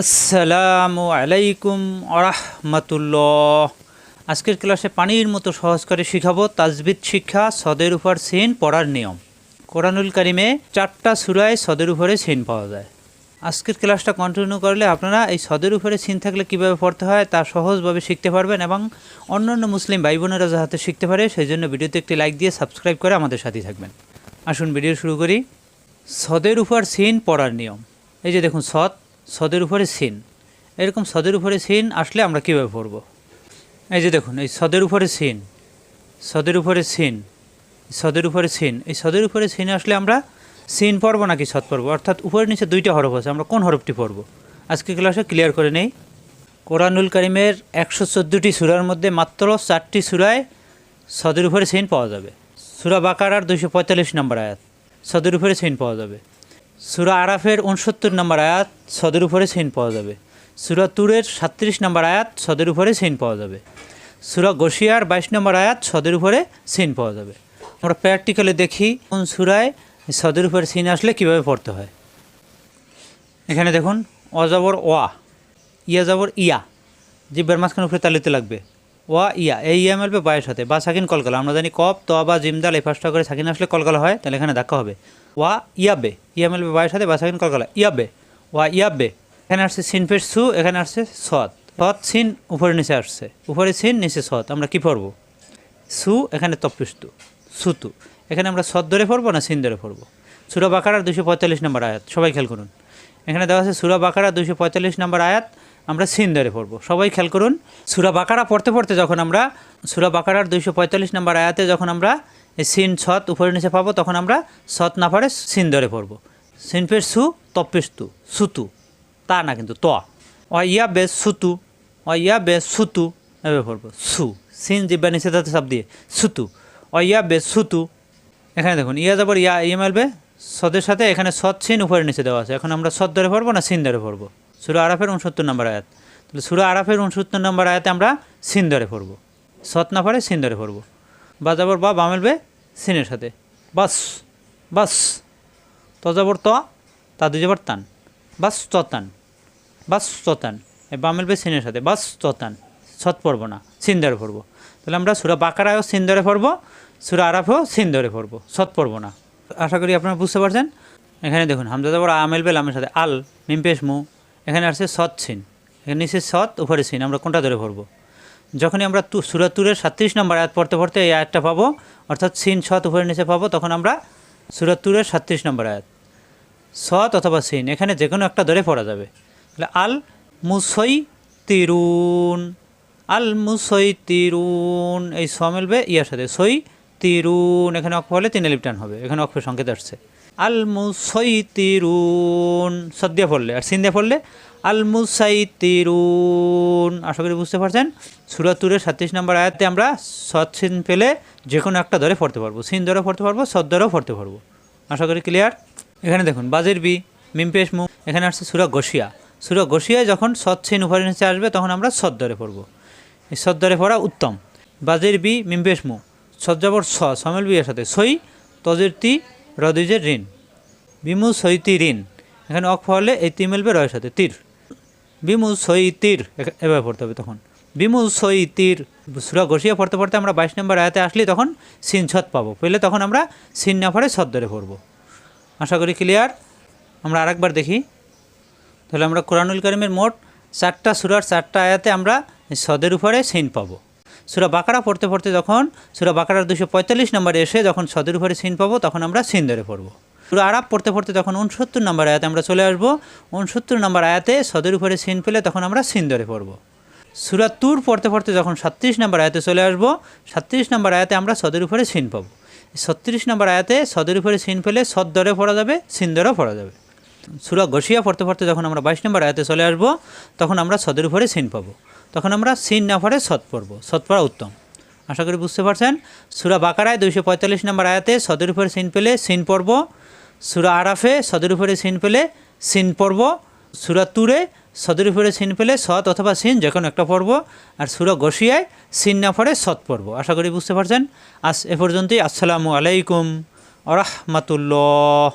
আসসালামু আলাইকুম আরহামতুল্লাহ আজকের ক্লাসে পানির মতো সহজ করে শিখাবো তাজবিদ শিক্ষা, সদের উপর সিন পড়ার নিয়ম। কোরআনুল কারিমে চারটা সুরায় সদের উপরে সিন পাওয়া যায়। আজকের ক্লাসটা কন্টিনিউ করলে আপনারা এই সদের উপরে সিন থাকলে কীভাবে পড়তে হয় তা সহজভাবে শিখতে পারবেন এবং অন্যান্য মুসলিম ভাই বোনেরা যাহাতে শিখতে পারে, সেই জন্য ভিডিওতে একটি লাইক দিয়ে সাবস্ক্রাইব করে আমাদের সাথেই থাকবেন। আসুন ভিডিও শুরু করি। সদের উপর সিন পড়ার নিয়ম। এই যে দেখুন সদ সদের উপরে সিন। এরকম সদের উপরে সিন আসলে আমরা কীভাবে পড়ব? এই যে দেখুন, এই সদের উপরে সিন, সদের উপরে সিন সদের উপরে সিন, এই সদের উপরে সিন আসলে আমরা সিন পড়ব নাকি সদ পড়ব? অর্থাৎ উপরে নিচে দুইটা হরফ আছে, আমরা কোন হরফটি পড়ব? আজকে ক্লাসে ক্লিয়ার করে নেই। কোরআনুল করিমের একশো চোদ্দোটি সুরার মধ্যে মাত্র চারটি সুরায় সদের উপরে সিন পাওয়া যাবে। সুরা বাকারার দুইশো পঁয়তাল্লিশ নম্বর আয়াত, সদের উপরে সিন পাওয়া যাবে। সুরা আরাফের উনসত্তর নম্বর আয়াত সদের উপরে সিন পাওয়া যাবে। সুরা তুরের সাত্রিশ নম্বর আয়াত সদের উপরে সিন পাওয়া যাবে। সুরা গসিয়ার বাইশ নম্বর আয়াত সদের উপরে সিন পাওয়া যাবে। আমরা প্র্যাকটিক্যালি দেখি কোন সুরায় সদের উপরে সিন আসলে কীভাবে পড়তে হয়। এখানে দেখুন, অজাবর ওয়া ইয়া যাবর ইয়া, জিব্বার মাঝখানে উপরে তালিতে লাগবে। ওয়া, ইয়া, এই ইয়া মেলবে বায়ের সাথে বা সাকিন কলকালা, আমরা জানি কপ, তো, বা জিমদাল এই ফার্স্টটা করে সাকিন আসলে কলকালা হয়, তাহলে এখানে দেখা হবে। ওয়া ইয়াবে ইয়া মেলবে বায়ের সাথে বা সাকিন কলকালা ইয়াবে ওয়া ইয়াবে এখানে আসছে সিন ফের সু, এখানে আসছে সৎ। সৎ সিন উপরে নিচে আসছে, উপরে সিন, নিচে সৎ, আমরা কি পড়ব? সু, এখানে তপ্পিস্তু, সুতু। এখানে আমরা সদ ধরে পড়ব না সিন ধরে পড়ব? সুরা বাকারার দুশো পঁয়তাল্লিশ নম্বর আয়াত, সবাই খেয়াল করুন। এখানে দেওয়া আছে সুরা বাকারা দুশো পঁয়তাল্লিশ নম্বর আয়াত আমরা সিন ধরে পড়ব। সবাই খেয়াল করুন, সুরা বাকারা পড়তে পড়তে যখন আমরা, সুরা বাকারার দুইশো পঁয়তাল্লিশ নম্বর আয়াতে যখন আমরা এই সিন ছত উপরে নিচে পাবো, তখন আমরা সৎ না পারে সিন ধরে পড়ব। সিন পের সু তপ্পিস্তু সুতু তা না কিন্তু, ত। অ ইয়া বে সুতু অ ইয়া বে সুতু, এভাবে পড়ব। সু, সিন জিব্বা নিচে তাতে সব দিয়ে, সুতু। অ ইয়া বে সুতু, এখানে দেখুন, ইয়া যাবার ইয়া ইয়ে মারবে, সদের সাথে এখানে সৎ সিন উপরে নিচে দেওয়া আছে। এখন আমরা সদ ধরে পড়ব না সিন ধরে পড়ব? সুরা আরাফের উনসত্তর নম্বর আয়াত। তাহলে সুরা আরাফের উনসত্তর নম্বর আয়াতে আমরা সিন্দরে পড়ব। সৎ না পড়ে সিন ধরে পড়ব। বা যাবর বা বা মেলবে সিনের সাথে। বাস বাস। ত যাবর ত, তা দুই যাবর তান। বাস ততান বাস ততান এ বা মেলবে সিনের সাথে। বাস ততান সৎ পড়ব না, সিন ধরে পড়ব। তাহলে আমরা সুরা বাকারায়ও সিন ধরে পড়ব, সুরা আরাফেও সিন্দরে পড়ব, সৎ পড়ব না। আশা করি আপনারা বুঝতে পারছেন। এখানে দেখুন হামজা আমেল বেল সাথে। আল মিমপেশ মু। এখানে আসছে সৎ সিন। এখানে নিচে সৎ, উপরে সিন। আমরা কোনটা ধরে পড়ব? যখনই আমরা তু সুরাতুরের সাতত্রিশ নম্বর আয়াত পড়তে পড়তে এই আয়াতটা পাবো, অর্থাৎ সিন সৎ, উপরে নিচে পাবো, তখন আমরা সুরাতুরের সাতত্রিশ নম্বর আয়াত। সৎ অথবা সিন, এখানে যে কোনো একটা ধরে পড়া যাবে। তাহলে আল মুসই তিরুন আল মুসই তিরুন এই স মেলবে ইয়ার সাথে সই তিরুন এখানে অক্ষ হলে তিন লিপটান হবে, এখানে অক্ষ সংকেত আসছে। আল তিরুন সদ্যা পড়লে, আর সিন্দে পড়লে আল মুসাই তিরুন আশা করি বুঝতে পারছেন? সুরাতুরের সাতত্রিশ নম্বর আয়াতে আমরা সৎ সিন পেলে যে কোনো একটা ধরে পড়তে পারব। সিন ধরে পড়তে পারব সদ ধরেও পড়তে পারব। আশা করি ক্লিয়ার এখানে দেখুন, বাজের বি মিমপেশ মু, এখানে আসছে সুরা গসিয়া সুরা গসিয়ায় যখন সৎ সিন উপরে নিচে আসবে, তখন আমরা সদ ধরে পড়ব। এই সদ ধরে পড়া উত্তম। বাজের বি মিমপেশ মু সজ্জাবর স, সমেল বিয়ের সাথে সই, তজের তি রদিজের ঋণ। বিমু সৈতি ঋণ। এখানে অক্ষ হলে এই তি মেলবে রয়ের সাথে, তীর। বিমু সই তীর এ- এভাবে পড়তে হবে তখন। বিমু সই তীর সুরা ঘষিয়ে পড়তে পড়তে আমরা বাইশ নম্বর আয়াতে আসলে তখন সিন ছদ পাবো। পেলে তখন আমরা সিন না পড়ে সদ ধরে পড়ব। আশা করি ক্লিয়ার আমরা আরেকবার দেখি। তাহলে আমরা কোরআনুল করিমের মোট চারটা সুরার চারটা আয়াতে আমরা সদের উপরে সিন পাবো। সুরা বাকারা পড়তে পড়তে যখন সুরা বাকারার দুশো পঁয়তাল্লিশ নম্বরে এসে যখন সদের উপরে সিন পাবো, তখন আমরা সিন ধরে পড়ব। সুরা আরাব পড়তে পড়তে যখন উনসত্তর নম্বর আয়াতে আমরা চলে আসব উনসত্তর নম্বর আয়াতে সদের উপরে সিন পেলে তখন আমরা সিন ধরে পড়ব। সুরা তুর পড়তে পড়তে যখন সাতত্রিশ নম্বর আয়াতে চলে আসব, সাতত্রিশ নম্বর আয়াতে আমরা সদের উপরে সিন পাবো। ছত্রিশ নম্বর আয়াতে সদের উপরে সিন পেলে সদ দরে পড়া যাবে, সিন দরেও পড়া যাবে। সুরা গসিয়া পড়তে পড়তে যখন আমরা বাইশ নম্বর আয়াতে চলে আসব, তখন আমরা সদের উপরে সিন পাবো। তখন আমরা সিন না পড়ে সৎ পড়ব। সৎ পড়া উত্তম। আশা করি বুঝতে পারছেন? সুরা বাকারায় দুইশো পঁয়তাল্লিশ নম্বর আয়াতে সদের উপরে সিন পেলে সিন পড়ব। সুরা আরাফে সদের উপরে সিন পেলে সিন পড়ব। সুরা তুরে সদের উপরে সিন পেলে সৎ অথবা সিন যে কোনো একটা পড়ব। আর সুরা গসিয়ায় সিন না পড়ে সৎ পড়ব। আশা করি বুঝতে পারছেন? আজ এ পর্যন্তই। আসসালামু আলাইকুম আরহামাতুল্লাহ